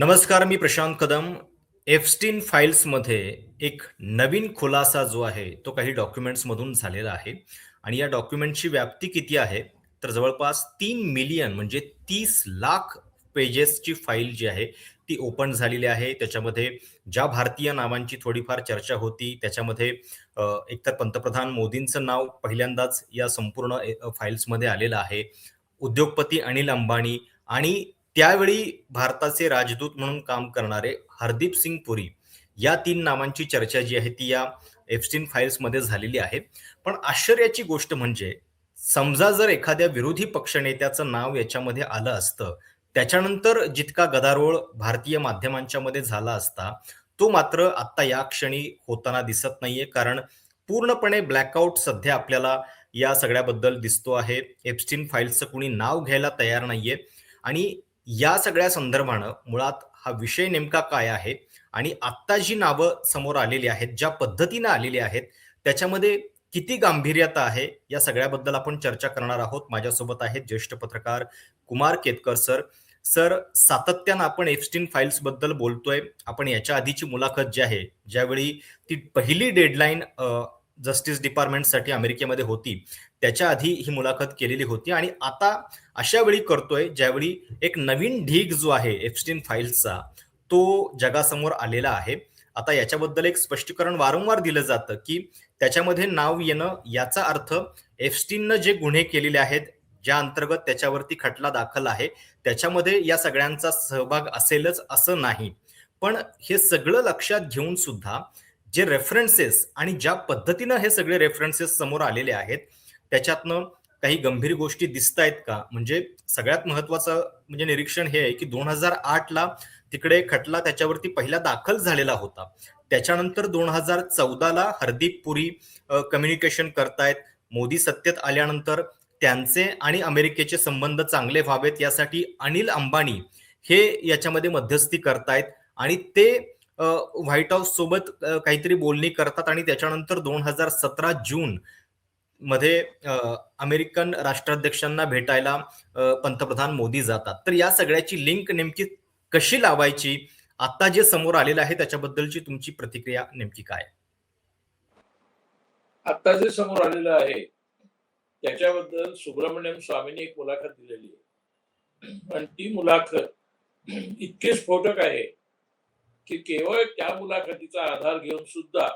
नमस्कार मी प्रशांत कदम. एफस्टीन फाईल्समध्ये एक नवीन खुलासा जो आहे तो काही डॉक्युमेंट्समधून झालेला आहे. आणि या डॉक्युमेंटची व्याप्ती किती आहे? तर जवळपास तीन मिलियन म्हणजे तीस लाख पेजेसची फाईल जी आहे ती ओपन झालेली आहे. त्याच्यामध्ये ज्या भारतीय नावांची थोडीफार चर्चा होती त्याच्यामध्ये एकतर पंतप्रधान मोदींचं नाव पहिल्यांदाच या संपूर्ण फाईल्समध्ये आलेलं आहे. उद्योगपती अनिल अंबानी आणि त्यावेळी भारताचे राजदूत म्हणून काम करणारे हरदीप सिंग पुरी या तीन नावांची चर्चा जी आहे ती या एफस्टीन फाईल्समध्ये झालेली आहे. पण आश्चर्याची गोष्ट म्हणजे समजा जर एखाद्या विरोधी पक्षनेत्याचं नाव याच्यामध्ये आलं असतं त्याच्यानंतर जितका गदारोळ भारतीय माध्यमांच्या मध्ये झाला असता तो मात्र आता या क्षणी होताना दिसत नाहीये. कारण पूर्णपणे ब्लॅकआउट सध्या आपल्याला या सगळ्याबद्दल दिसतो आहे. एप्स्टीन फाईल्सचं कुणी नाव घ्यायला तयार नाहीये. आणि या सगळ्या संदर्भानं मुळात हा विषय नेमका काय आहे आणि आत्ता जी नावं समोर आलेली आहेत ज्या पद्धतीनं आलेली आहेत त्याच्यामध्ये किती गांभीर्यता आहे या सगळ्याबद्दल आपण चर्चा करणार आहोत. माझ्यासोबत आहेत ज्येष्ठ पत्रकार कुमार केतकर सर. सर सातत्यानं आपण एफस्टीन फाईल्सबद्दल बोलतोय. आपण याच्या आधीची मुलाखत जी आहे ज्यावेळी ती पहिली डेडलाईन जस्टिस डिपार्टमेंटसाठी अमेरिकेमध्ये होती त्याच्या आधी ही मुलाखत केलेली होती. आणि आता अशा वेळी करतोय ज्यावेळी एक नवीन ढीग जो आहे एफस्टीन फाईल्सचा तो जगासमोर आलेला आहे. आता याच्याबद्दल एक स्पष्टीकरण वारंवार दिलं जातं की त्याच्यामध्ये नाव येणं याचा अर्थ एफस्टीननं जे गुन्हे केलेले आहेत ज्या अंतर्गत त्याच्यावरती खटला दाखल आहे त्याच्यामध्ये या सगळ्यांचा सहभाग असेलच असं नाही. पण हे सगळं लक्षात घेऊन सुद्धा जे रेफरन्सेस आणि ज्या पद्धतीनं हे सगळे रेफरन्सेस समोर आलेले आहेत त्याच्यातनं काही गंभीर गोष्टी दिसत आहेत का? म्हणजे सगळ्यात महत्वाचं म्हणजे निरीक्षण हे आहे की दोन हजार आठ ला तिकडे खटला त्याच्यावरती पहिला दाखल झालेला होता. त्याच्यानंतर दोन हजार चौदाला हरदीप पुरी कम्युनिकेशन करतायत. मोदी सत्तेत आल्यानंतर त्यांचे आणि अमेरिकेचे संबंध चांगले व्हावेत यासाठी अनिल अंबानी हे याच्यामध्ये मध्यस्थी करतायत. आणि ते व्हाईट हाऊस सोबत काहीतरी बोलणी करतात आणि त्याच्यानंतर दोन हजार सतरा जून मध्ये अमेरिकन राष्ट्राध्यक्षांना भेटायला पंतप्रधान मोदी जातात. तर या सगळ्याची लिंक नेमकी कशी लावायची? आता जे समोर आलेलं आहे त्याच्याबद्दलची तुमची प्रतिक्रिया नेमकी काय? आता जे समोर आलेलं आहे त्याच्याबद्दल सुब्रमण्यम स्वामींनी एक मुलाखत दिलेली आहे. आणि ती मुलाखत इतकी स्फोटक आहे की केवळ त्या मुलाखतीचा आधार घेऊन सुद्धा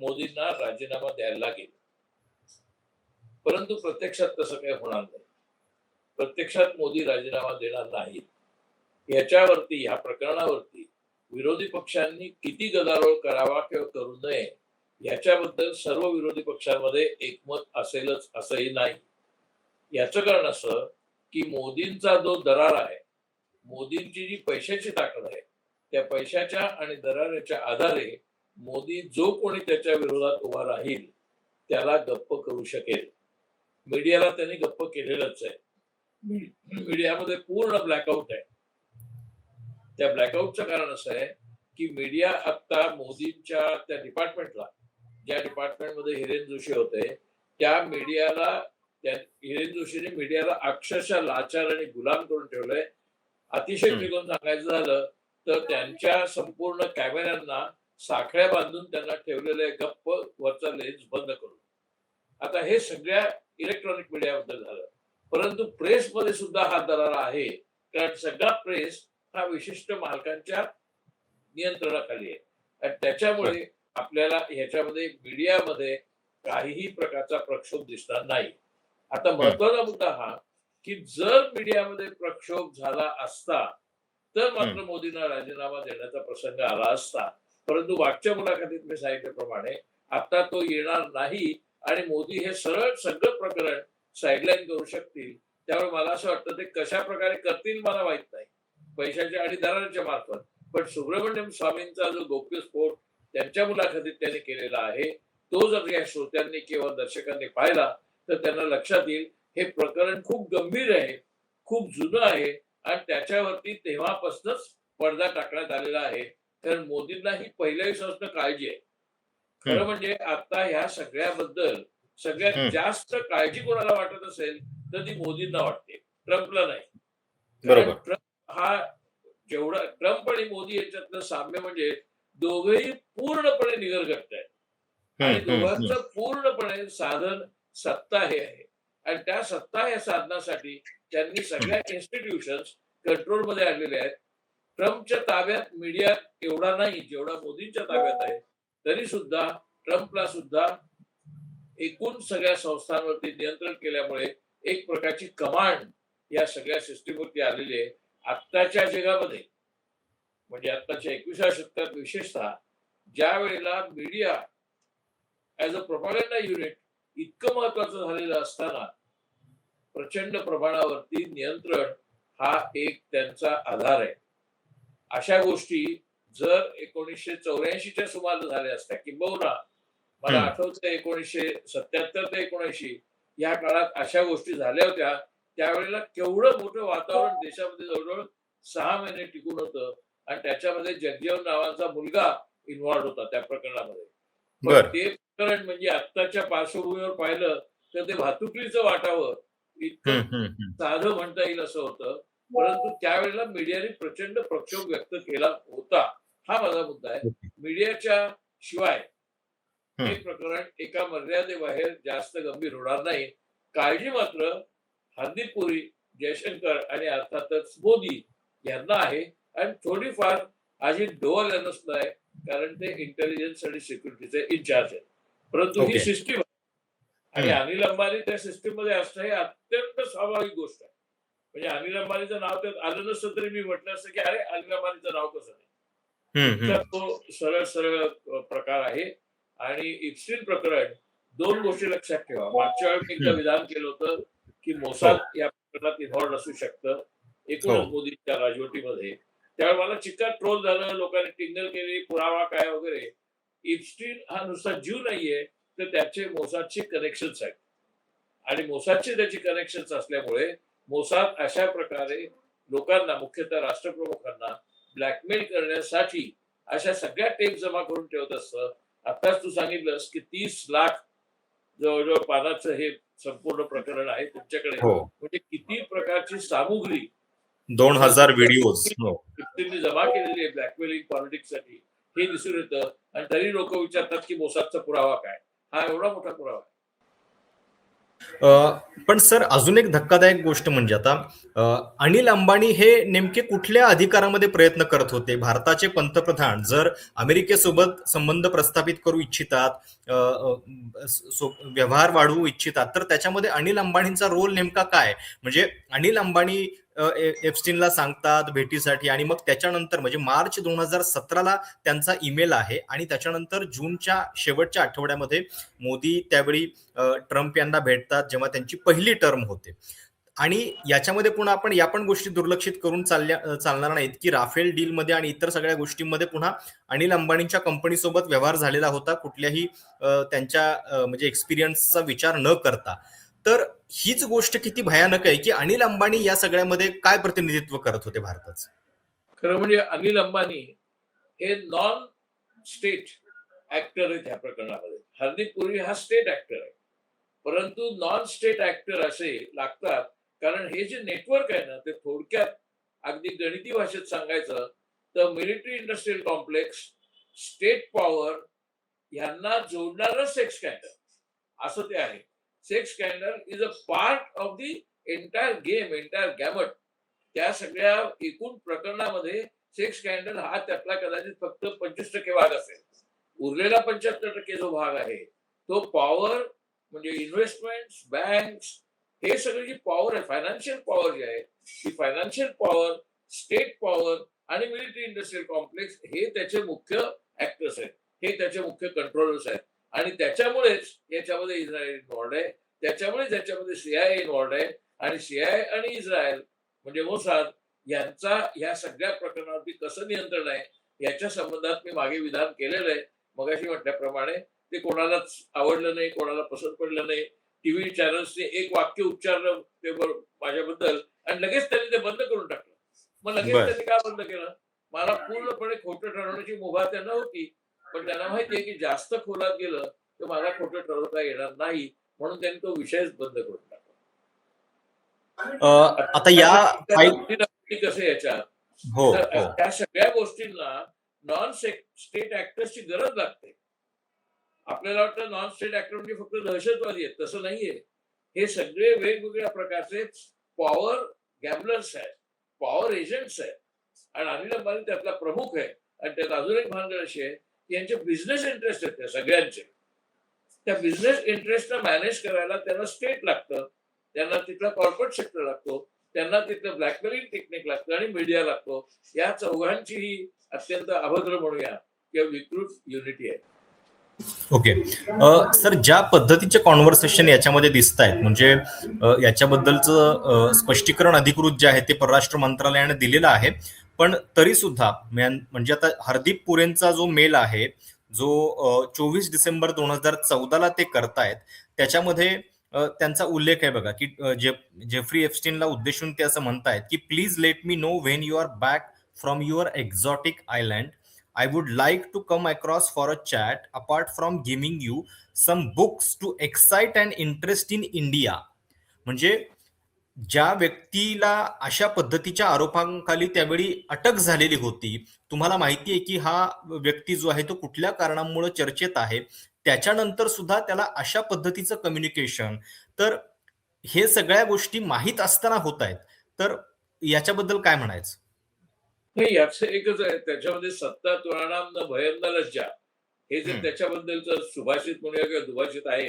मोदींना राजीनामा द्यायला लागेल परंतु प्रत्यक्षात तसं काही होणार नाही. प्रत्यक्षात मोदी राजीनामा देणार नाहीत. याच्यावरती ह्या प्रकरणावरती विरोधी पक्षांनी किती गदारोळ करावा किंवा करू नये याच्याबद्दल सर्व विरोधी पक्षांमध्ये एकमत असेलच असंही नाही. याचं कारण असं की मोदींचा जो दरार आहे मोदींची जी पैशाची ताकद आहे त्या पैशाच्या आणि दराराच्या आधारे मोदी जो कोणी त्याच्या विरोधात उभा राहील त्याला गप्प करू शकेल. मीडियाला त्यांनी गप्प केलेलंच आहे. मीडियामध्ये पूर्ण ब्लॅकआउट आहे. त्या ब्लॅकआउटचं कारण असं आहे की मीडिया आता मोदींच्या त्या डिपार्टमेंटला ज्या डिपार्टमेंटमध्ये हिरेन जोशी होते त्या मीडियाला त्या हिरेन जोशीने मीडियाला अक्षरशः लाचार आणि गुलाम करून ठेवलंय. अतिशय. चिकून सांगायचं झालं तर त्यांच्या संपूर्ण कॅमेऱ्यांना साखळ्या बांधून त्यांना ठेवलेले गप्प वरचा लेन्स बंद करून. आता हे सगळ्या इलेक्ट्रॉनिक मीडियाबद्दल झालं. परंतु प्रेसमध्ये सुद्धा हा दरारा आहे. कारण सगळा प्रेस हा विशिष्ट मालकांच्या नियंत्रणाखाली आहे. आणि त्याच्यामुळे आपल्याला ह्याच्यामध्ये मीडियामध्ये काहीही प्रकारचा प्रक्षोभ दिसणार नाही. आता महत्त्वाचा मुद्दा हा की जर मीडियामध्ये प्रक्षोभ झाला असता तर मात्र मोदींना राजीनामा देण्याचा प्रसंग आला असता. परंतु मागच्या मुलाखतीत मी सांगितल्याप्रमाणे आता तो येणार नाही आणि मोदी हे सरळ सगळं प्रकरण साईडलाईन करू शकतील. त्यामुळे मला असं वाटतं ते कशा प्रकारे करतील मला माहीत नाही. पैशाच्या आणि दरांच्या मार्फत. पण सुब्रमण्यम स्वामींचा जो गोप्यस्फोट त्यांच्या मुलाखतीत त्यांनी केलेला आहे तो जर या श्रोत्यांनी किंवा दर्शकांनी पाहिला तर त्यांना लक्षात येईल हे प्रकरण खूप गंभीर आहे खूप जुनं आहे आणि त्याच्यावरती तेव्हापासूनच पडदा टाकण्यात आलेला आहे. कारण मोदींना ही पहिल्या दिवसापासून काळजी आहे. खरं. म्हणजे आता ह्या सगळ्याबद्दल सगळ्यात. जास्त काळजी कोणाला वाटत असेल तर ती मोदींना वाटते. ट्रम्पला नाही. ट्रम्प हा जेवढा ट्रम्प आणि मोदी यांच्यातलं साम्य म्हणजे दोघेही पूर्णपणे निगरगट्ट आहेत. आणि. दोघांचं पूर्णपणे साधन सत्ता हे आहे. आणि त्या सत्ता या साधनासाठी त्यांनी सगळ्या इन्स्टिट्यूशन्स कंट्रोलमध्ये आणलेले आहेत. ट्रम्पच्या ताब्यात मीडिया एवढा नाही जेवढा मोदींच्या ताब्यात आहे तरी सुद्धा ट्रम्पला सुद्धा एकूण सगळ्या संस्थांवरती नियंत्रण केल्यामुळे एक प्रकारची कमांड या सगळ्या सिस्टीमवरती आलेली आहे. आत्ताच्या जगामध्ये म्हणजे आत्ताच्या एकविसाव्या शतकात विशेषतः ज्या वेळेला media as a propaganda unit इतकं महत्वाचं झालेलं असताना प्रचंड प्रमाणावरती नियंत्रण हा एक त्यांचा आधार आहे. अशा गोष्टी जर एकोणीसशे चौऱ्याऐंशीच्या सुमारास झाल्या असत्या किंबहुना मला. आठवतं एकोणीसशे सत्याहत्तर ते एकोणऐंशी या काळात अशा गोष्टी झाल्या होत्या. त्यावेळेला केवढं मोठं वातावरण देशामध्ये जवळजवळ सहा महिने टिकून होतं आणि त्याच्यामध्ये जगजीवन नावाचा मुलगा इन्व्हॉल्ड होता त्या प्रकरणामध्ये. पण ते प्रकरण म्हणजे आत्ताच्या पार्श्वभूमीवर पाहिलं तर ते भातुकलीचं वाटावं. इतकं. साधं म्हणता येईल असं होतं. परंतु त्यावेळेला मीडियाने प्रचंड प्रक्षोभ व्यक्त केला होता. हा माझा मुद्दा आहे. मीडियाच्या शिवाय. हे प्रकरण एका मर्यादेबाहेर जास्त गंभीर होणार नाही काळजी मात्र हरदीप पुरी जयशंकर आणि अर्थातच मोदी यांना आहे आणि थोडीफार अजित डोवाल यांना सुद्धा आहे कारण ते इंटेलिजन्स आणि सिक्युरिटीचे इन्चार्ज आहेत परंतु ही. सिस्टीम आणि. अनिल अंबानी त्या सिस्टीममध्ये असणं हे अत्यंत स्वाभाविक गोष्ट आहे म्हणजे अनिल अंबानीचं नाव त्यात आलं नसतं तरी मी म्हटलं असतं की अरे अनिल अंबानीचं नाव कसं नाही. तर तो सरळ सरळ प्रकार आहे. आणि इप्सिन प्रकरण दोन गोष्टी लक्षात ठेवा. मागच्या वेळी मी एकदा. विधान केलं होतं की मोसाद या प्रकरणात इन्व्हॉल्ड असू शकतं. एकूणच हो. मोदींच्या राजवटीमध्ये. त्यावेळी मला चिक्कार ट्रोल झालं लोकांनी टिंगल केली पुरावा काय वगैरे. इप्स्टीन हा नुसता जीव नाहीये तर त्याचे मोसादचे कनेक्शन्स आहेत. आणि मोसादचे त्याचे कनेक्शन्स असल्यामुळे मोसाद अशा प्रकारे लोकांना मुख्यतः राष्ट्रप्रमुखांना ब्लॅकमेल करण्यासाठी अशा सगळ्या टेप जमा करून ठेवत असतं. आताच तू सांगितलंस की तीस लाख जवळजवळ पानाचं हे संपूर्ण प्रकरण आहे तुमच्याकडे. हो. म्हणजे किती प्रकारची सामुग्री? दोन हजार व्हिडिओज हो. जमा केलेली आहे ब्लॅकमेलिंग पॉलिटिक्ससाठी हे दिसून येतं. आणि तरी लोक विचारतात की मोसादचा पुरावा काय? हा एवढा मोठा पुरावा आहे. पण सर अजून एक धक्कादायक गोष्ट म्हणजे आता अनिल अंबानी हे नेमके कुठल्या अधिकारामध्ये प्रयत्न करत होते? भारताचे पंतप्रधान जर अमेरिकेसोबत संबंध प्रस्थापित करू इच्छितात व्यवहार वाढवू इच्छितात तर त्याच्यामध्ये अनिल अंबानींचा रोल नेमका काय? म्हणजे अनिल अंबानी एफस्टीनला ए- सांगतात भेटीसाठी आणि मग त्याच्यानंतर म्हणजे मार्च दोन हजार सतराला त्यांचा ईमेल आहे आणि त्याच्यानंतर जूनच्या शेवटच्या आठवड्यामध्ये मोदी त्यावेळी ट्रम्प यांना भेटतात जेव्हा त्यांची पहिली टर्म होते. आणि याच्यामध्ये पुन्हा आपण या पण गोष्टी दुर्लक्षित करून चालल्या चालणार नाहीत की राफेल डीलमध्ये आणि इतर सगळ्या गोष्टींमध्ये पुन्हा अनिल अंबानींच्या कंपनीसोबत व्यवहार झालेला होता. कुठल्याही त्यांच्या म्हणजे एक्सपिरियन्सचा विचार न करता. तर हीच गोष्ट किती भयानक आहे की अनिल अंबानी या सगळ्यामध्ये काय प्रतिनिधित्व करत होते भारताचं? खरं म्हणजे अनिल अंबानी हे नॉन स्टेट ऍक्टर आहेत ह्या प्रकरणामध्ये. हरदीप पुरी हा स्टेट ऍक्टर आहे. परंतु नॉन स्टेट ऍक्टर असे लागतात कारण हे जे नेटवर्क आहे ना ते थोडक्यात अगदी गणिती भाषेत सांगायचं तर military industrial complex state power यांना जोडणारच सेक्स स्कॅन्डल असं ते आहे. Sex scandal is a part of the entire game entire gamut त्या सगळ्या एकूण प्रकरणामध्ये सेक्स स्कॅन्डल हा त्यातला कदाचित फक्त पंचवीस टक्के भाग असेल. उरलेला पंच्याहत्तर टक्के जो भाग आहे तो पॉवर म्हणजे इन्व्हेस्टमेंट बँक्स हे सगळी जी पॉवर आहे फायनान्शियल पॉवर जी आहे ती फायनान्शियल पॉवर स्टेट पॉवर आणि मिलिटरी इंडस्ट्रियल कॉम्प्लेक्स हे त्याचे मुख्य ऍक्टर्स आहेत. हे त्याचे मुख्य कंट्रोलर्स आहेत. आणि त्याच्यामुळेच याच्यामध्ये इस्रायल इन्व्हॉल्ड आहे. त्याच्यामुळेच याच्यामध्ये सीआय इन्व्हॉल्ड आहे. आणि सीआय आणि इस्रायल म्हणजे मोसाद यांचा या सगळ्या प्रकरणावरती कसं नियंत्रण आहे याच्या संबंधात मी मागे विधान केलेलं आहे. मगाशी म्हटल्याप्रमाणे ते कोणालाच आवडलं नाही कोणाला पसंत पडलं नाही. टीव्ही चॅनल्सने एक वाक्य उच्चारलं ते माझ्याबद्दल आणि लगेच त्यांनी ते बंद करून टाकलं. मग लगेच. त्यांनी का बंद केलं? मला पूर्णपणे खोटं ठरवण्याची मुभा त्यांना होती. पण त्यांना माहितीये की जास्त खोलात गेलं तर मला खोटं ठरवता येणार नाही म्हणून त्यांनी तो विषयच बंद करून टाकला. अ, आता या कसं याच्यात? हो हो. त्या सगळ्या गोष्टींना नॉन स्टेट ऍक्टर्सची गरज लागते. आपल्याला वाटतं नॉन स्टेट ऍक्टर म्हणजे फक्त दहशतवादी आहेत तसं नाहीये. हे सगळे वेगवेगळ्या प्रकारचे पॉवर गॅमलर्स आहेत पॉवर एजंट्स आहेत. आणि अनिल अंबानी त्यातला प्रमुख आहे. आणि त्यात अजून एक भानगड अशी आहे यांचे बिझनेस इंटरेस्ट आहेत त्या सगळ्यांचे. त्या बिझनेस इंटरेस्टला मॅनेज करायला त्यांना स्टेट लागतं. त्यांना तिथला कॉर्पोरेट सेक्टर लागतो. त्यांना तिथलं ब्लॅकमेलिंग टेक्निक लागतं आणि मीडिया लागतो. या चौघांची ही अत्यंत अभद्र म्हणूया किंवा विकृत युनिटी आहे. ओके. सर ज्या पद्धतीचे कॉन्व्हर्सेशन याच्यामध्ये दिसत आहेत म्हणजे याच्याबद्दलचं स्पष्टीकरण अधिकृत जे आहे ते परराष्ट्र मंत्रालयाने दिलेलं आहे पण तरी सुद्धा म्हणजे आता हरदीप पुरेंचा जो मेल आहे जो चोवीस डिसेंबर दोन हजार चौदाला ते करतायत त्याच्यामध्ये त्यांचा उल्लेख आहे बघा की जे जेफ्री एफस्टीनला उद्देशून ते असं म्हणतायत की please let me know when you are back from your exotic island I would like to come across for a chat apart from giving you some books to excite and interest in India. म्हणजे ज्या व्यक्तीला अशा पद्धतीच्या आरोपांखाली त्यावेळी अटक झालेली होती तुम्हाला माहिती आहे की हा व्यक्ती जो आहे तो कुठल्या कारणामुळे चर्चेत आहे त्याच्यानंतर सुद्धा त्याला अशा पद्धतीचं कम्युनिकेशन तर हे सगळ्या गोष्टी माहीत असताना होत आहेत. तर याच्याबद्दल काय म्हणायचं? नाही याचं एकच आहे त्याच्यामध्ये सत्ता तुळानाम न भयंदा लज्जा हे जे. त्याच्याबद्दलचं सुभाषित म्हणूया किंवा दुभाषित आहे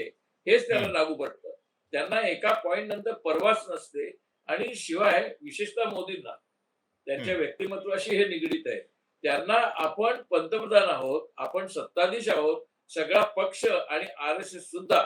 हेच त्याला हम्म. लागू पडतं त्यांना एका पॉइंट नंतर परवाच नसते आणि शिवाय विशेषतः मोदींना त्यांच्या. व्यक्तिमत्वाशी हे निगडीत आहे त्यांना आपण पंतप्रधान आहोत आपण सत्ताधीश आहोत सगळा पक्ष आणि आर एस एस सुद्धा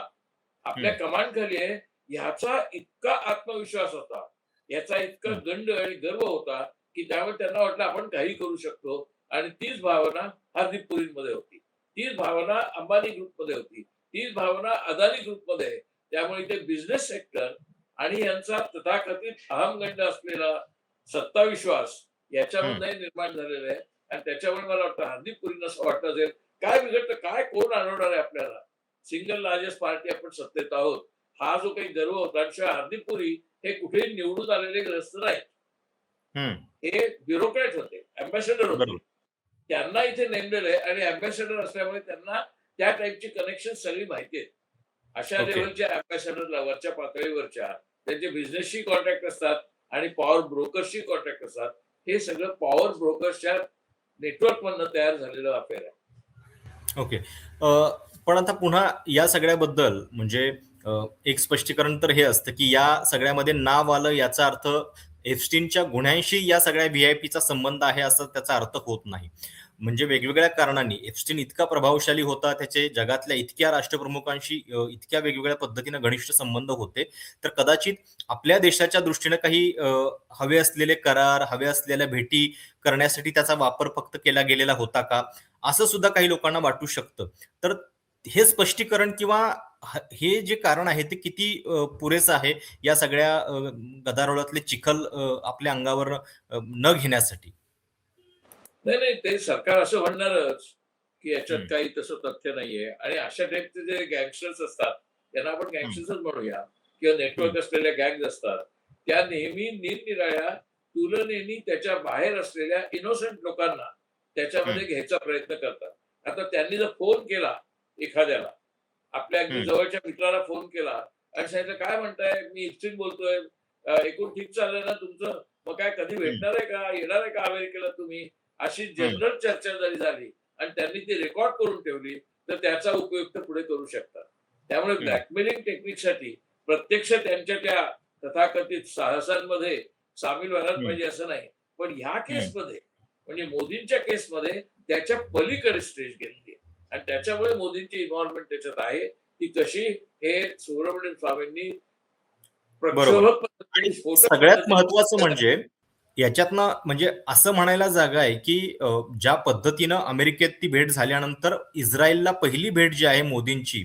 आपल्या कमांड खाली आहे ह्याचा इतका आत्मविश्वास होता याचा इतका. गंड आणि गर्व होता की त्यामुळे त्यांना वाटलं आपण काही करू शकतो. आणि तीच भावना हार्दिक पुरींमध्ये होती. तीच भावना अंबानी ग्रुपमध्ये होती. तीच भावना अदानी ग्रुपमध्ये. आहे त्यामुळे ते बिझनेस सेक्टर आणि यांचा तथाकथित अहमगंड असलेला सत्ताविश्वास याच्यामध्ये निर्माण झालेला आहे. आणि त्याच्यामुळे मला वाटतं हार्दिक पुरींना असं वाटतं असेल काय बिघडतं काय कोण आणवणार आहे आपल्याला? सिंगल लार्जेस्ट पार्टी आपण सत्तेत आहोत. हा जो काही गर्व होता हार्दिक पुरी हे कुठेही निवडून आलेले ग्रस्त नाही हे ब्युरोक्रॅट होते अम्बॅसेडर होते. त्यांना इथे नेमलेलं आहे आणि अम्बॅसेडर असल्यामुळे त्यांना त्या टाईपची कनेक्शन सगळी माहिती आहेत अशा. लेवलच्या अम्बॅसेडरला वरच्या पातळीवरच्या त्यांचे बिझनेसशी कॉन्टॅक्ट असतात आणि पॉवर ब्रोकरशी कॉन्टॅक्ट असतात. हे सगळं पॉवर ब्रोकर्सच्या नेटवर्क मधनं तयार झालेलं अफेअर आहे. ओके पण आता पुन्हा या सगळ्याबद्दल म्हणजे एक स्पष्टीकरण तर हे असतं की या सगळ्यामध्ये नाव आलं याचा अर्थ एफस्टीनच्या गुन्ह्यांशी या सगळ्या व्ही आय पीचा संबंध आहे असं त्याचा अर्थ होत नाही. म्हणजे वेगवेगळ्या कारणांनी एफस्टीन इतका प्रभावशाली होता त्याचे जगातल्या इतक्या राष्ट्रप्रमुखांशी इतक्या वेगवेगळ्या पद्धतीनं घनिष्ठ संबंध होते तर कदाचित आपल्या देशाच्या दृष्टीनं काही हवे असलेले करार हवे असलेल्या भेटी करण्यासाठी त्याचा वापर फक्त केला गेलेला होता का? असं सुद्धा काही लोकांना वाटू शकतं. तर हे स्पष्टीकरण किंवा ह- जे कारण आहे ते किती पुरेसं आहे या सगळ्या गदारोळातले चिखल आपल्या अंगावर न घेण्यासाठी? नाही नाही ते सरकार असं म्हणणारच की याच्यात. काही तसं तथ्य नाहीये. आणि अशा टाईपचे जे गँगस्टर्स असतात त्यांना आपण गँगस्टर्सच म्हणूया किंवा नेटवर्क असलेल्या गँग असतात त्या नेहमी निरनिराळ्या तुलनेनी त्याच्या बाहेर असलेल्या इनोसंट लोकांना त्याच्यामध्ये घ्यायचा प्रयत्न करतात. आता त्यांनी जर फोन केला एखाद्याला आपल्या अगदी. जवळच्या मित्राला फोन केला. आणि सांगितलं काय म्हणताय? मी इफ्तीन बोलतोय. एकूण ठीक चाललंय ना तुमचं? मग काय कधी भेटणार आहे का? येणार आहे का अमेरिकेला तुम्ही? अशी जनरल चर्चा जरी झाली आणि त्यांनी ती रेकॉर्ड करून ठेवली तर त्याचा उपयोग ते पुढे करू शकतात. त्यामुळे. ब्लॅकमेलिंग टेक्निकसाठी प्रत्यक्ष त्यांच्या त्या तथाकथित साहसांमध्ये सामील व्हायला. पाहिजे असं नाही. पण ह्या केसमध्ये म्हणजे मोदींच्या केसमध्ये त्याच्या पलीकडे स्टेज आहे आणि त्याच्यामुळे मोदींची इन्व्हॉल्वमेंट त्याच्यात आहे. की कशी हे सुब्रमण्यम स्वामींनी सगळ्यात महत्वाचं म्हणजे याच्यातनं म्हणजे असं म्हणायला जागा आहे की ज्या पद्धतीनं अमेरिकेत ती भेट झाल्यानंतर इस्रायलला पहिली भेट जी आहे मोदींची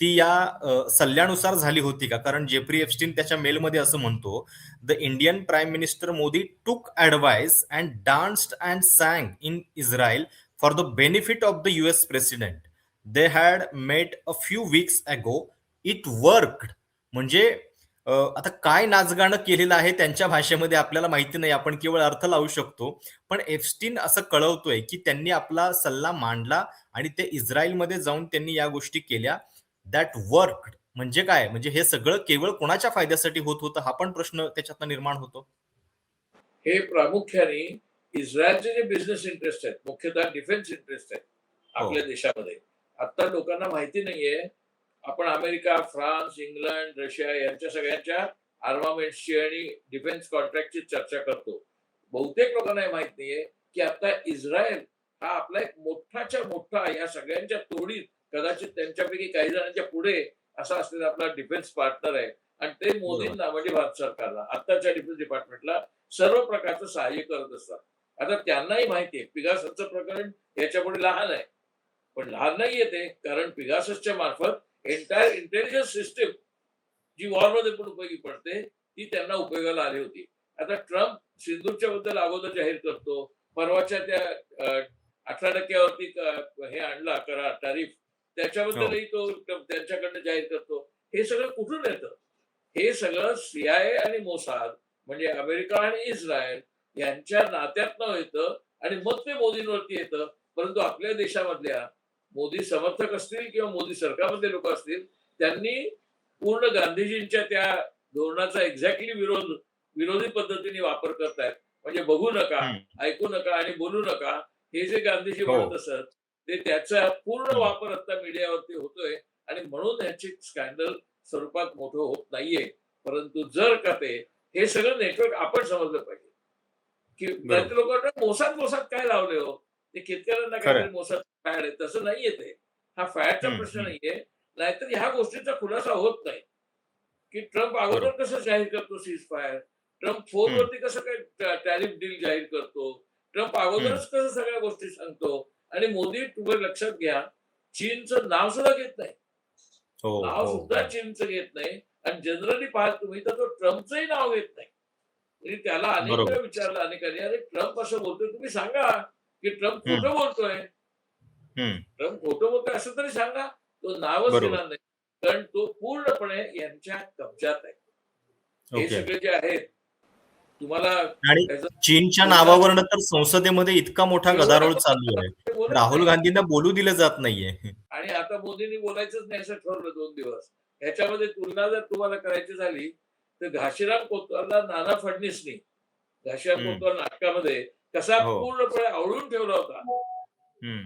ती या सल्ल्यानुसार झाली होती का? कारण जेफ्री एफस्टीन त्याच्या मेलमध्ये असं म्हणतो the Indian prime minister Modi took advice and danced and sang in Israel for the benefit of the US president they had met a few weeks ago it worked. म्हणजे आता काय नाचगाणं केलेलं आहे त्यांच्या भाषेमध्ये आपल्याला माहिती नाही. आपण केवळ अर्थ लावू शकतो. पण एफस्टीन असं कळवतोय, की त्यांनी आपला सल्ला मांडला आणि ते इस्रायलमध्ये जाऊन त्यांनी या गोष्टी केल्या. दॅट वर्क म्हणजे काय? म्हणजे हे सगळं केवळ कोणाच्या फायद्यासाठी होत होतं? हा पण प्रश्न त्याच्यातनं निर्माण होतो. हे प्रामुख्याने इस्रायलचे जे बिझनेस इंटरेस्ट आहेत, मुख्यतः डिफेन्स इंटरेस्ट आहेत हो. आपल्या देशामध्ये. आता लोकांना माहिती नाहीये, आपण अमेरिका, फ्रान्स, इंग्लंड, रशिया यांच्या सगळ्यांच्या आर्मामेंट्सची आणि डिफेन्स कॉन्ट्रॅक्टची चर्चा करतो. बहुतेक लोकांना हे माहीत नाहीये, की आता इस्रायल हा आपला एक मोठाच्या मोठा या सगळ्यांच्या तोडीत कदाचित त्यांच्यापैकी काही जणांच्या पुढे असा असलेला आपला डिफेन्स पार्टनर आहे आणि ते मोदींना म्हणजे भारत सरकारला आत्ताच्या डिफेन्स डिपार्टमेंटला सर्व प्रकारचं सहाय्य करत असतात. आता त्यांनाही माहिती आहे पिगाससचं प्रकरण याच्यापुढे लहान आहे. पण लहान नाहीये ते कारण पिगाससच्या मार्फत एंटायर इंटेलिजन्स सिस्टम जी वॉरमध्ये पण उपयोगी पडते, ती त्यांना उपयोगाला आली होती. आता ट्रम्प सिंदूरच्या बद्दल अगोदर जाहीर करतो. परवाच्या त्या अ, 18% वरती क हे आणला करार टॅरिफ त्याच्याबद्दलही तो ट्रम्प त्यांच्याकडनं जाहीर करतो. हे सगळं कुठून येतं? हे सगळं सीआयए आणि मोसाद म्हणजे अमेरिका आणि इस्रायल यांच्या नात्यातनं येतं आणि मग ते मोदींवरती येतं. परंतु आपल्या देशामधल्या मोदी समर्थक असतील किंवा मोदी सरकारमधले लोक असतील, त्यांनी पूर्ण गांधीजींच्या त्या धोरणाचा एक्झॅक्टली विरोध विरोधी पद्धतीने वापर करतायत. म्हणजे बघू नका. ऐकू नका आणि बोलू नका. हे जे गांधीजी हो. म्हणत असत, ते त्याचा पूर्ण. वापर आता मीडियावरती होतोय आणि म्हणून ह्याची स्कॅन्डल स्वरूपात मोठं होत नाहीये. परंतु जर का ते हे सगळं नेटवर्क आपण समजलं पाहिजे, की बऱ्याच लोकांना मोसाद मोसाद काय लावले हो? ते शेतकऱ्यांना खरं. काहीतरी मोसाद फॅड आहे. तसं नाहीये ते. हा फॅडचा हं, प्रश्न हं. नाहीये. नाहीतर ह्या गोष्टींचा खुलासा होत नाही. की ट्रम्प अगोदर कसं जाहीर करतो सीज फायर? ट्रम्प फोनवरती कसं काय टॅरिफ डील जाहीर करतो? ट्रम्प अगोदरच कसं सगळ्या गोष्टी सांगतो? आणि मोदी तुम्ही लक्षात घ्या, चीनचं नाव सुद्धा घेत नाही. हो, नाव हो. सुद्धा चीनचं घेत नाही आणि जनरली पाहाल तुम्ही तर तो ट्रम्पचंही नाव घेत नाही. म्हणजे त्याला अनेक. वेळा विचारलं अनेकांनी, "अरे ट्रम्प असं बोलतोय, तुम्ही सांगा की ट्रम्प. खोटं बोलतोय." ट्रम्प खोटं बोलतोय असं तरी सांगा. तो नावच. घेणार नाही. कारण तो पूर्णपणे यांच्या कब्जात आहे. हे. सगळे जे आहेत, तुम्हाला चीनच्या नावावरनं तर संसदेमध्ये इतका मोठा गदारोळ चालू आहे. राहुल. गांधींना बोलू दिलं जात नाहीये. आणि आता मोदींनी बोलायचंच नाही असं ठरवलं दोन दिवस. ह्याच्यामध्ये तुलना जर तुम्हाला करायची झाली, तर घाशीराम कोतवालला नाना फडणीसनी घाशीराम. कोतवाल नाटकामध्ये कसा हो. पूर्णपणे आवळून ठेवला होता.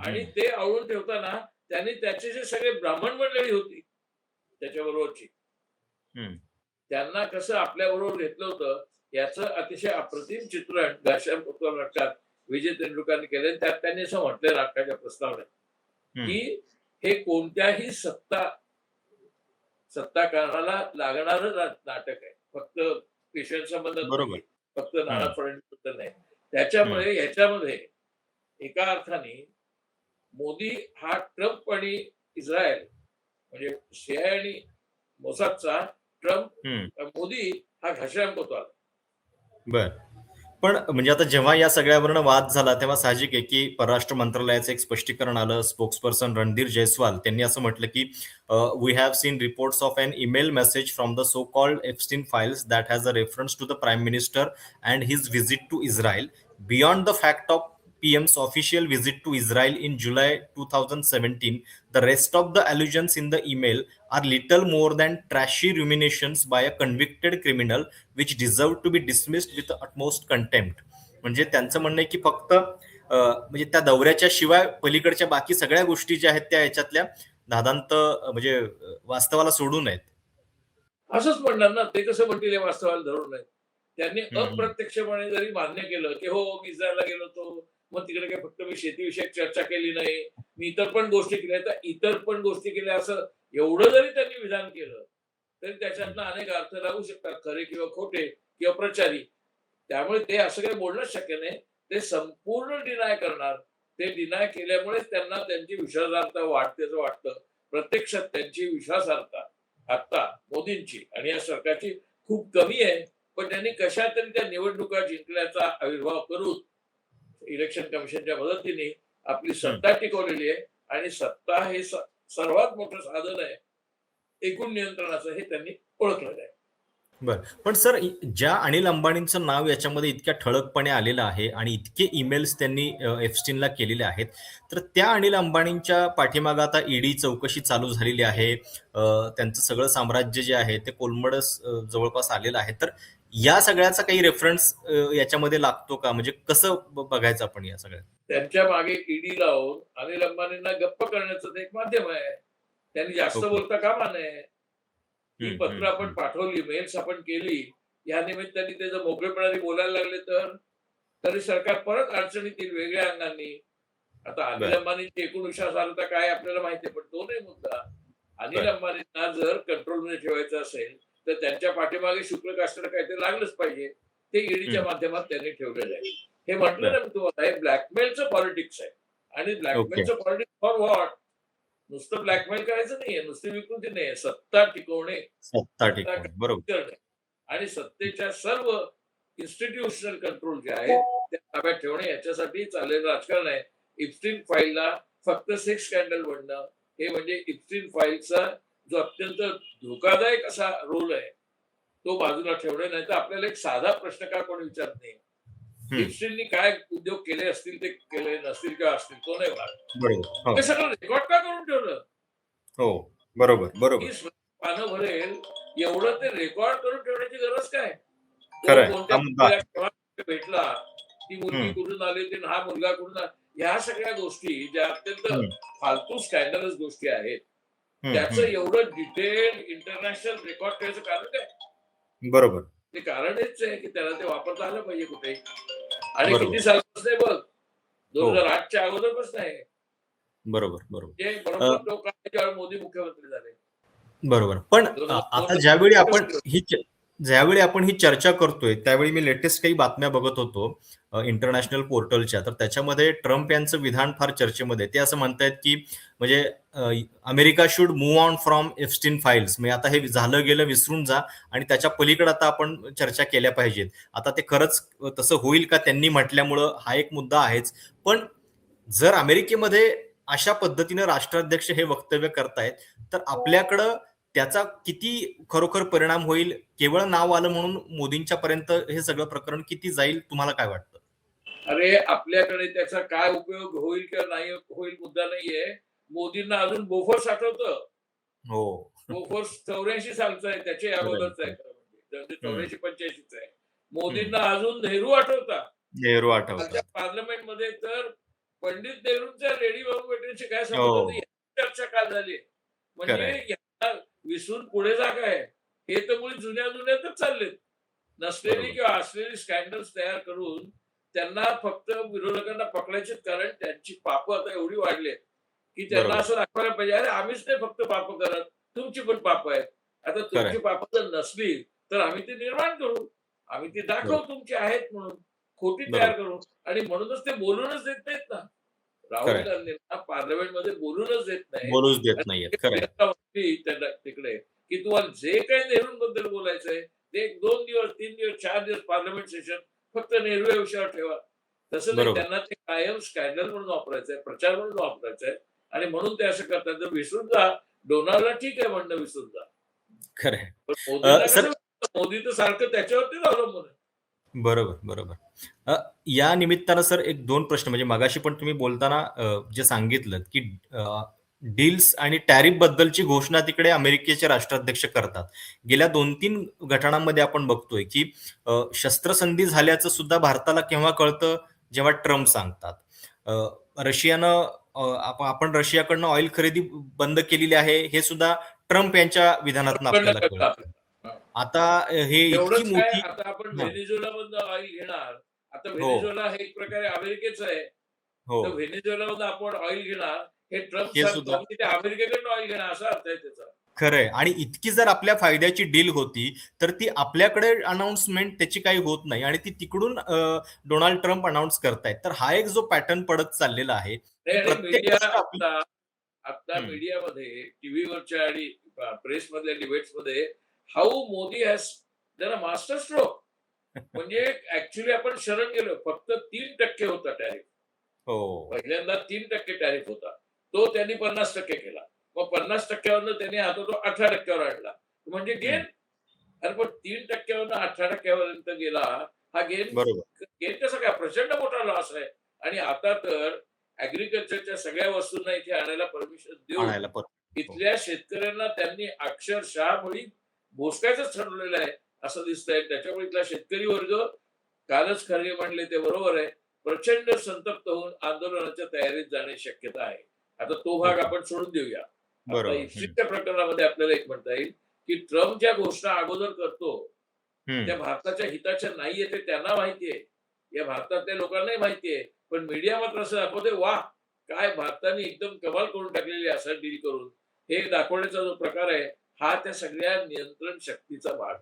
आणि. ते आवळून ठेवताना त्यांनी त्याचे जे सगळे ब्राह्मण मंडळी होती त्याच्याबरोबरची. त्यांना कसं आपल्याबरोबर घेतलं होतं याचं अतिशय अप्रतिम चित्रण घाशीराम कोतवाल नाटकात विजय तेंडुलकरने केलं त्यात त्यांनी असं म्हटलंय नाटकाच्या प्रस्तावनेत हं. की हे कोणत्याही सत्ता सत्ता कारणाला लागणारं नाटक आहे फक्त पेशंट संबंधात बरोबर. फक्त नाना. फडणवीस नाही त्याच्यामुळे ह्याच्यामध्ये एका अर्थाने मोदी हा ट्रम्प आणि इस्रायल म्हणजे सीआय आणि मोसादचा ट्रम्प. मोदी हा घाशीराम कोतवाल बर पण म्हणजे आता जेव्हा या सगळ्यावरनं वाद झाला तेव्हा साहजिक आहे की परराष्ट्र मंत्रालयाचं एक स्पष्टीकरण आलं. स्पोक्सपर्सन रणधीर जयस्वाल त्यांनी असं म्हटलं की we have seen reports of an email message from the so called Epstein files that has a reference to the prime minister and his visit to Israel beyond the fact of PM's official visit to Israel in July 2017, the rest of the allusions in the email are little more than trashy ruminations by a convicted criminal which deserve to be dismissed with the utmost contempt. म्हणजे त्यांचं म्हणणं आहे की फक्त म्हणजे त्या दौऱ्याच्या शिवाय पलीकडच्या बाकी सगळ्या गोष्टी ज्या आहेत त्या याच्यातल्या दादांत म्हणजे वास्तवाला सोडून आहेत असंच म्हणणार ना ते कसं म्हणतील हे वास्तवाला धरून नाही त्यांनी. अप्रत्यक्षपणे जरी मान्य केलं की हो मी इस्रायलला गेलो होतो मग तिकडे काही फक्त मी शेतीविषयक चर्चा केली नाही मी इतर पण गोष्टी केल्या तर इतर पण गोष्टी केल्या असं एवढं जरी त्यांनी विधान केलं तरी त्याच्यातनं अनेक अर्थ लागू शकतात खरे किंवा खोटे किंवा प्रचारी. त्यामुळे ते असं काही बोलणंच शक्य नाही. ते संपूर्ण डिनाय करणार. ते डिनाय केल्यामुळेच त्यांना त्यांची विश्वासार्हता वाढते असं वाटतं. प्रत्यक्षात त्यांची विश्वासार्हता आता मोदींची आणि या सरकारची खूप कमी आहे. पण त्यांनी कशा तरी त्या निवडणुका जिंकल्याचा आविर्भाव करून इलेक्शन कमिशनच्या मदतीने आपली सत्ता टिकवलेली आहे आणि सत्ता हे सर्वात मोठं साधन आहे एकूण नियंत्रणाचं हे त्यांनी ओळखलेलं आहे बरं. पण सर ज्या अनिल अंबानींचं नाव याच्यामध्ये इतक्या ठळकपणे आलेलं आहे आणि इतके ईमेल्स त्यांनी अ, एप्स्टीनला केलेले आहेत. तर त्या अनिल अंबानींच्या पाठीमागे आता ईडी चौकशी चालू झालेली आहे. त्यांचं सगळं साम्राज्य जे आहे ते कोलमडस जवळपास आलेलं आहे. तर या सगळ्याचा काही रेफरन्स याच्यामध्ये लागतो का? म्हणजे कसं बघायचं आपण या सगळ्यात? त्यांच्या मागे ईडी लावून अनिल अंबानींना गप्प करण्याचं एक माध्यम आहे. त्यांनी जास्त. बोलता कामा नये. ही पत्र आपण. पाठवली, मेल्स आपण केली. या निमित्ताने ते जर मोकळेपणाने बोलायला लागले तर तरी सरकार परत अडचणीत येईल वेगळ्या अंगाने. आता अनिल. अंबानींची एकूण विश्वास अर्हता काय आपल्याला माहिती पण तो नाही मुद्दा. अनिल. अंबानींना जर कंट्रोलमध्ये ठेवायचं असेल, तर त्यांच्या पाठीमागे शुक्ल काष्टाला काहीतरी लागलंच पाहिजे. ते ईडीच्या. माध्यमात त्यांनी ठेवलेलं आहे. हे म्हटलं ना. मी तुम्हाला हे ब्लॅकमेलचं पॉलिटिक्स आहे. आणि. ब्लॅकमेलचं पॉलिटिक्स फॉर व्हॉट? नुसतं ब्लॅकमेल करायचं नाहीये, नुसती विकृती नाहीये. सत्ता टिकवणे, सत्ता सत्ता टिकवणे. बरोबर. आणि सत्तेच्या सर्व इन्स्टिट्यूशनल कंट्रोल जे आहे ते ताब्यात ठेवणे याच्यासाठी चाललेलं राजकारण आहे. इप्स्टीन फाईलला फक्त सेक्स स्कॅन्डल बनणं हे म्हणजे इप्स्टीन फाईलचा जो अत्यंत धोकादायक असा रोल आहे, तो बाजूला ठेवणे नाही तर आपल्याला एक साधा प्रश्न का कोणी विचारत नाही. हं. इप्स्टीननी काय उद्योग केले असतील ते केले नसतील किंवा असतील तो नाही. हो. ते सगळं रेकॉर्ड का करून ठेवलं? हो. बरोबर, बरोबर. 30 पानं भरेल एवढं ते रेकॉर्ड करून ठेवण्याची गरज काय? तो हा भेटला, ती मुलगी हं. कुठून आली आणि हा मुलगा कुठून ह्या सगळ्या गोष्टी ज्या अत्यंत हं. फालतू स्कॅन्डलस गोष्टी आहेत. त्याचं. एवढं डिटेल इंटरनॅशनल रेकॉर्ड ठेवायचं कारण काय? बरोबर. ते कारण हेच आहे की त्याला ते वापरता आलं पाहिजे कुठे. आणि. किती सालापासून बघ. हो. 2008 च्या अगोदरपासून आहे. बरोबर, बरोबर. मोदी मुख्यमंत्री झाले. बरोबर. पण दोन हजार आता दोन ज्यावेळी आपण हजार ही ज्यावेळी आपण ही चर्चा करतोय, त्यावेळी मी लेटेस्ट काही बातम्या बघत होतो इंटरनॅशनल पोर्टलच्या. तर त्याच्यामध्ये ट्रम्प यांचं विधान फार चर्चेमध्ये ते असं म्हणतायत, की म्हणजे America should move on from Epstein files म्हणजे आता हे झालं गेलं विसरून जा आणि त्याच्या पलीकडे आता आपण चर्चा केल्या पाहिजेत. आता ते खरंच तसं होईल का त्यांनी म्हटल्यामुळं हा एक मुद्दा आहेच. पण जर अमेरिकेमध्ये अशा पद्धतीनं राष्ट्राध्यक्ष हे वक्तव्य करतायत, तर आपल्याकडं त्याचा किती खरोखर परिणाम होईल? केवळ नाव आलं म्हणून मोदींच्या पर्यंत हे सगळं प्रकरण किती जाईल? तुम्हाला काय वाटतं? अरे, आपल्याकडे त्याचा काय उपयोग होईल किंवा नाही होईल मुद्दा नाहीये. मोदींना अजून बोफोर्स आठवतं. हो. बोफोर्स 84 सालचा आहे. त्याच्या अगोदरचा आहे म्हणजे. म्हणजे हं. 84-85 चा आहे. मोदींना अजून नेहरू आठवतात. नेहरू आमच्या आठवतात. पार्लमेंटमध्ये तर पंडित नेहरूंच्या लेडी बाउंडेशनशी काय संबंध हो. नाही याची चर्चा काल झाली. म्हणजे विसरून पुढे जा काय? हे तर मुळी जुन्या-जुन्यातच चाललेत. नसलेली. किंवा असलेली स्कॅन्डल्स तयार करून त्यांना फक्त विरोधकांना पकडायचे कारण त्यांची पापं आता एवढी वाढली की त्यांना. असं दाखवायला पाहिजे, "अरे, आम्हीच नाही फक्त पापं करत, तुमची पण पापं आहेत." आता. तुमची पापं जर नसली, तर आम्ही ती निर्माण करू. आम्ही ती दाखवू. तुमची आहेत म्हणून. खोटी तयार. करू आणि म्हणूनच ते बोलूनच देत नाहीत ना. राहुल. गांधींना पार्लमेंटमध्ये बोलूनच देत नाही. बोलूच देत त्यांना तिकडे, की तुम्हाला जे काही नेहरूंबद्दल बोलायचंय, ते 1 2 दिवस, 3 दिवस, 4 दिवस पार्लमेंट सेशन फक्त नेहरू विषयावर ठेवा. तसं नाही. त्यांना ते कायम स्कॅन्डल म्हणून वापरायचंय, प्रचार म्हणून वापरायचंय आणि म्हणून ते असं करतात. जर विसरून जा, डोनाल्डला ठीक आहे म्हणणं विसरून जा. कसं मोदी तर सारखं त्याच्यावरतीच अवलंबून आहे. बरोबर, बरोबर. अ, या निमित्तानं सर एक 2 प्रश्न म्हणजे मगाशी पण तुम्ही बोलताना अ, जे सांगितलंत, की अ, डील्स आणि टॅरिफ बद्दलची घोषणा तिकडे अमेरिकेचे राष्ट्राध्यक्ष करतात. गेल्या 2-3 घटनांमध्ये आपण बघतोय, की अ, शस्त्रसंधी झाल्याचं सुद्धा भारताला केव्हा कळतं? जेव्हा ट्रम्प सांगतात. अ, रशियानं अ, आप आपण रशियाकडनं ऑइल खरेदी बंद केलेली आहे, हे सुद्धा ट्रम्प यांच्या विधानातनं आपल्याला कळतं. आता हे इतकी मोठी आता आपण हां. व्हेनेझुएलामधनं ऑइल घेणार. आता हो. व्हेनेझुएला हे एक प्रकारे अमेरिकेचं आहे. हो. तर व्हेनेझुएलामधनं आपण ऑइल घेणार. हे ट्रम्प अमेरिकेकडनं ऑइल घेणार असा अर्थ आहे त्याचा. खरंय आणि इतकी जर आपल्या फायद्याची डील होती, तर ती आपल्याकडे अनाउन्समेंट त्याची काही होत नाही आणि ती तिकडून डोनाल्ड ट्रम्प अनाउन्स करतायत. तर हा एक जो पॅटर्न पडत चाललेला आहे, आता. मीडियामध्ये टीव्हीवरच्या आणि प्रेसमधल्या डिबेट्समध्ये how Modi has a master stroke. म्हणजे ॲक्चुअली आपण शरण गेलो. फक्त 3% होता टॅरिफ. हो. पहिल्यांदा 3% टॅरिफ होता. तो त्यांनी 50% केला. मग 50% वरनं त्यांनी आता तो 18% वर आणला. म्हणजे हं. गेन अरे पण तीन टक्क्यावरून अठरा टक्क्यापर्यंत गेला हा बरोबर गेम कसा काय प्रचंड मोठा लॉस आहे आणि आता तर ऍग्रिकल्चरच्या सगळ्या वस्तूंना इथे आणायला परमिशन देऊन परत इथल्या शेतकऱ्यांना त्यांनी अक्षरशः मुळी भोसकायचंच ठरवलेलं आहे असं दिसतंय. त्याच्यामुळे इथला शेतकरी वर्ग कालच खरगे म्हणले ते बरोबर आहे. प्रचंड संतप्त होऊन आंदोलनाच्या तयारीत जाण्याची शक्यता आहे. आता तो भाग आपण सोडून देऊया. इफ्सीच्या प्रकरणामध्ये आपल्याला एक म्हणता येईल की ट्रम्प ज्या घोषणा अगोदर करतो. त्या भारताच्या हिताच्या नाहीये ते त्यांना माहितीये. या भारतातल्या लोकांनाही माहितीये. पण मीडिया मात्र असं दाखवते वा काय भारताने एकदम कमाल करून टाकलेली असं डील करून. हे दाखवण्याचा जो प्रकार आहे हा त्या सगळ्या नियंत्रण शक्तीचा भाग.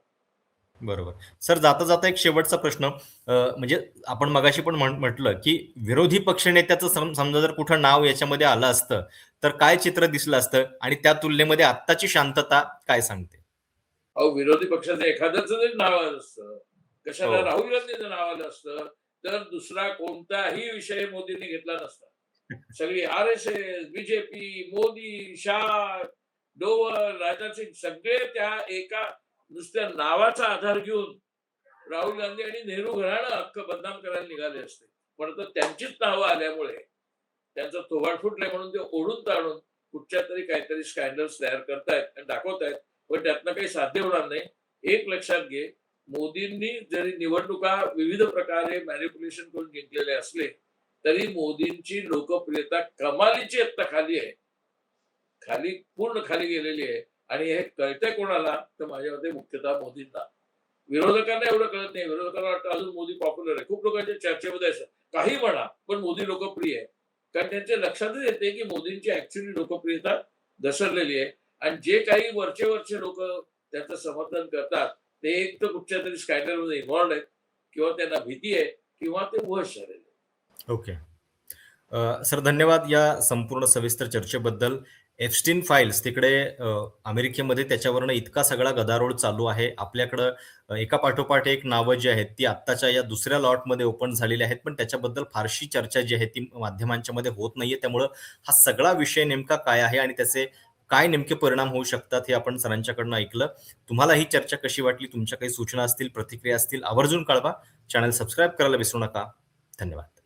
बरोबर. सर जाता जाता एक शेवटचा प्रश्न. म्हणजे आपण मगाशी पण म्हटलं की विरोधी पक्षनेत्याचं सम- समजा जर कुठं नाव याच्यामध्ये आलं असतं तर काय चित्र दिसलं असतं आणि त्या तुलनेमध्ये आत्ताची शांतता काय सांगते? अहो विरोधी पक्षाचं एखाद्याच जरी नाव आलं असतं कशाला हो. राहुल गांधीचं नाव आलं असतं तर दुसरा कोणताही विषय मोदींनी घेतला नसता. सगळी R S S BJP Modi Shah Doval Rajnath Singh सगळे त्या एका नुसत्या नावाचा आधार घेऊन राहुल गांधी आणि नेहरू घराणं हक्क बदनाम करायला निघाले असते. पण आता त्यांचीच नावं आल्यामुळे त्यांचा थोबाड फुटलाय म्हणून ते ओढून ताणून कुठच्या तरी काहीतरी स्कॅन्डल्स तयार करतायत आणि दाखवतायत. पण त्यातनं काही साध्य होणार नाही. एक लक्षात घे मोदींनी जरी निवडणुका विविध प्रकारे मॅनिप्युलेशन करून जिंकलेले असले तरी मोदींची लोकप्रियता कमालीची आत्ता खाली आहे. खाली पूर्ण खाली गेलेली आहे. आणि हे कळतंय कोणाला? तर माझ्या मते मुख्यतः मोदींना. विरोधकांना एवढं कळत नाही. विरोधकांना वाटतं अजून मोदी पॉप्युलर आहे. खूप लोकांच्या चर्चेमध्ये असं. काही म्हणा पण मोदी लोकप्रिय आहे. कारण त्यांच्या लक्षातच येते की मोदींची ऍक्च्युली लोकप्रियता घसरलेली आहे. आणि जे काही वरचे वरचे लोक त्याचं समर्थन करतात ते एक तर कुठच्या तरी स्कॅन्डलमध्ये इन्व्हॉल्ड आहेत किंवा त्यांना भीती आहे किंवा ते वश झालेले ओके सर धन्यवाद या संपूर्ण सविस्तर चर्चेबद्दल. एफस्टीन फाईल्स तिकडे अमेरिकेमध्ये त्याच्यावरनं इतका सगळा गदारोळ चालू आहे. आपल्याकडं एका पाठोपाठ एक नावं जी आहेत ती आत्ताच्या या दुसऱ्या लॉटमध्ये ओपन झालेली आहेत. पण त्याच्याबद्दल फारशी चर्चा जी आहे ती माध्यमांच्या मध्ये होत नाहीये. त्यामुळं हा सगळा विषय नेमका काय आहे आणि त्याचे काय नेमके परिणाम होऊ शकतात हे आपण सरांच्याकडनं ऐकलं. तुम्हाला ही चर्चा कशी वाटली? तुमच्या काही सूचना असतील प्रतिक्रिया असतील आवर्जून कळवा. चॅनल सबस्क्राईब करायला विसरू नका. धन्यवाद.